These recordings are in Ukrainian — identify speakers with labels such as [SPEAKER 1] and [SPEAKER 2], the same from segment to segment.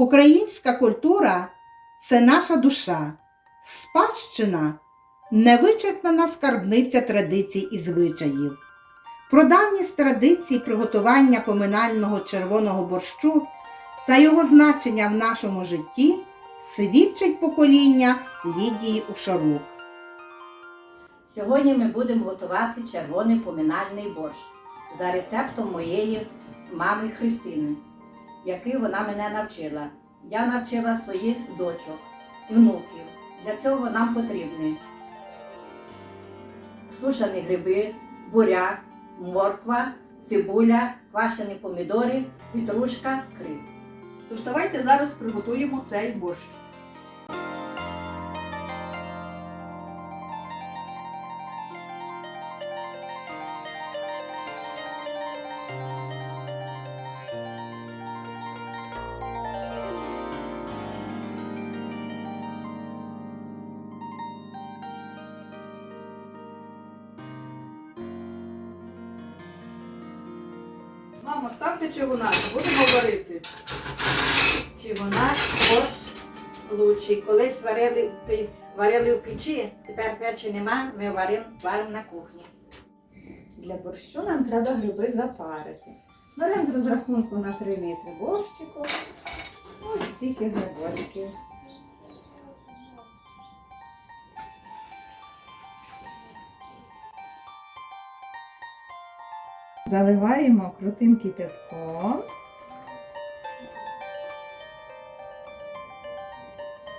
[SPEAKER 1] Українська культура це наша душа, спадщина, невичерпна скарбниця традицій і звичаїв. Про давність традицій приготування поминального червоного борщу та його значення в нашому житті свідчить покоління Лідії Ушарук.
[SPEAKER 2] Сьогодні ми будемо готувати червоний поминальний борщ за рецептом моєї мами Христини, який вона мене навчила. Я навчила своїх дочок, внуків. Для цього нам потрібні сушені гриби, буряк, морква, цибуля, квашені помідори, петрушка, кріп.
[SPEAKER 3] Тож давайте зараз приготуємо цей борщ. Мамо, ставте чигуна, будемо варити.
[SPEAKER 2] Чи вона лучший. Колись варили, варили в печі, тепер печі нема, ми варимо, варимо на кухні.
[SPEAKER 4] Для борщу нам треба гриби запарити. Беремо з розрахунку на 3 літри борщику. Ось стільки грибочків. Заливаємо крутим кипятком.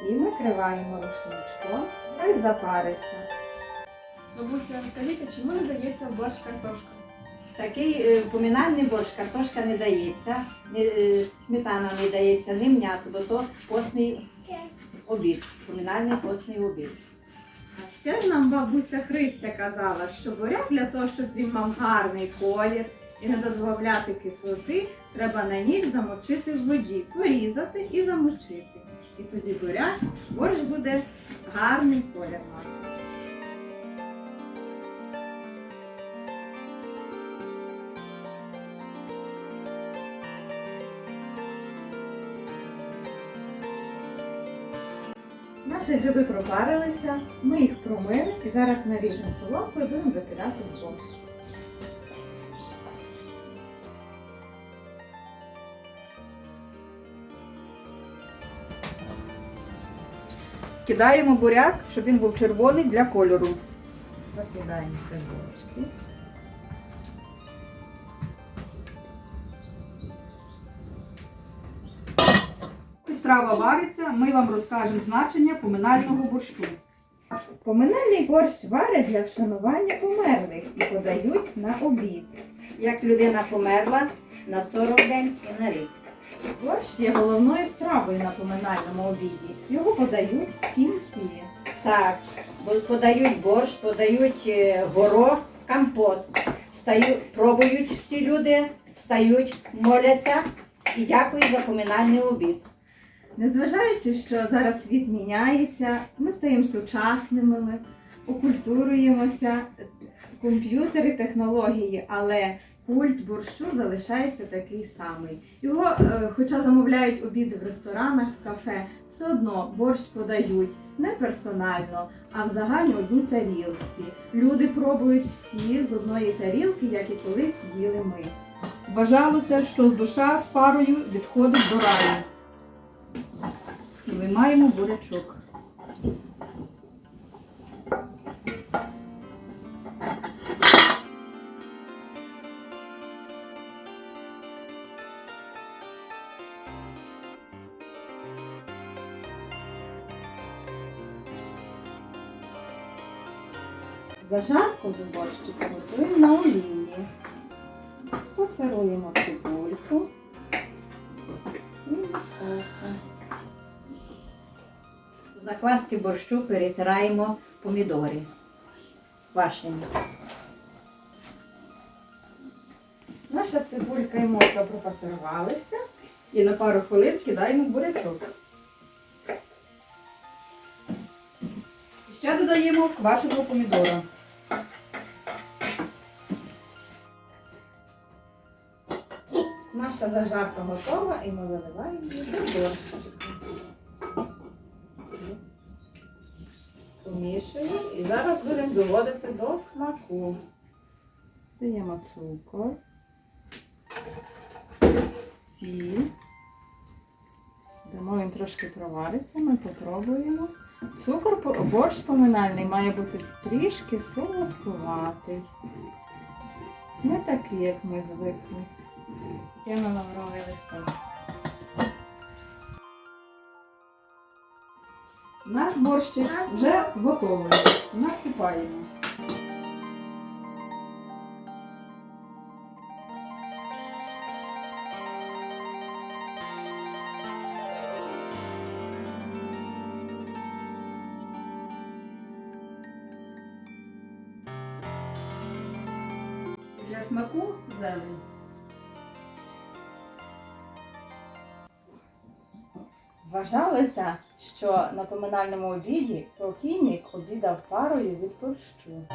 [SPEAKER 4] І накриваємо рушничком. Хай запариться.
[SPEAKER 3] Бабуся, скажіть, чому не дається в борщ картошка?
[SPEAKER 2] Такий е, поминальний борщ, картошка не дається, не, е, сметана не дається, ні м'ясо, бо то постний обід, поминальний постний обід.
[SPEAKER 4] Ще ж нам бабуся Христя казала, що буряк для того, щоб він мав гарний колір і не додавляти кислоти, треба на ніч замочити в воді, порізати і замочити. І тоді буряк, борщ буде гарний колір мати. Наші гриби пропарилися, ми їх промили і зараз наріжемо соломкою і будемо закидати в борщ.
[SPEAKER 3] Кидаємо буряк, щоб він був червоний для кольору.
[SPEAKER 4] Закидаємо грибочки.
[SPEAKER 3] Страва вариться, ми вам розкажемо значення поминального борщу.
[SPEAKER 4] Поминальний борщ варять для вшанування померлих і подають на обід.
[SPEAKER 2] Як людина померла на 40 день і на рік.
[SPEAKER 4] Борщ є головною стравою на поминальному обіді. Його подають в кінці.
[SPEAKER 2] Так, подають борщ, подають е, горох, компот. Встають, пробують всі люди, встають, моляться і дякують за поминальний обід.
[SPEAKER 4] Незважаючи, що зараз світ міняється, ми стаємо сучасними, ми окультуруємося, комп'ютери, технології, але культ борщу залишається такий самий. Його, е, хоча замовляють обіди в ресторанах, в кафе, все одно борщ подають не персонально, а в загальній одній тарілці. Люди пробують всі з одної тарілки, як і колись їли ми.
[SPEAKER 3] Вважалося, що душа з парою відходить до раю. Виймаємо бурячок.
[SPEAKER 4] Зажарку до борщика готуємо на олії. Спосеруємо цибульку
[SPEAKER 2] закваски борщу перетираємо помідори. Квашені.
[SPEAKER 4] Наша цибулька і морква пропасирувалися.
[SPEAKER 3] І на пару хвилин кидаємо бурячок. Ще додаємо квашеного помідора.
[SPEAKER 4] Наша зажарка готова і ми виливаємо її до борщика. Помішуємо і зараз будемо доводити до смаку. Даємо цукор, сіль. Дамо він трошки провариться, ми попробуємо. Цукор борщ поминальний має бути трішки солодкуватий. Не такий, як ми звикли. Я на лавровий листок.
[SPEAKER 3] Наш борщик вже готовий. Насипаємо. Для смаку зелень.
[SPEAKER 4] Вважалося, що на поминальному обіді покійник обідав парою від борщу.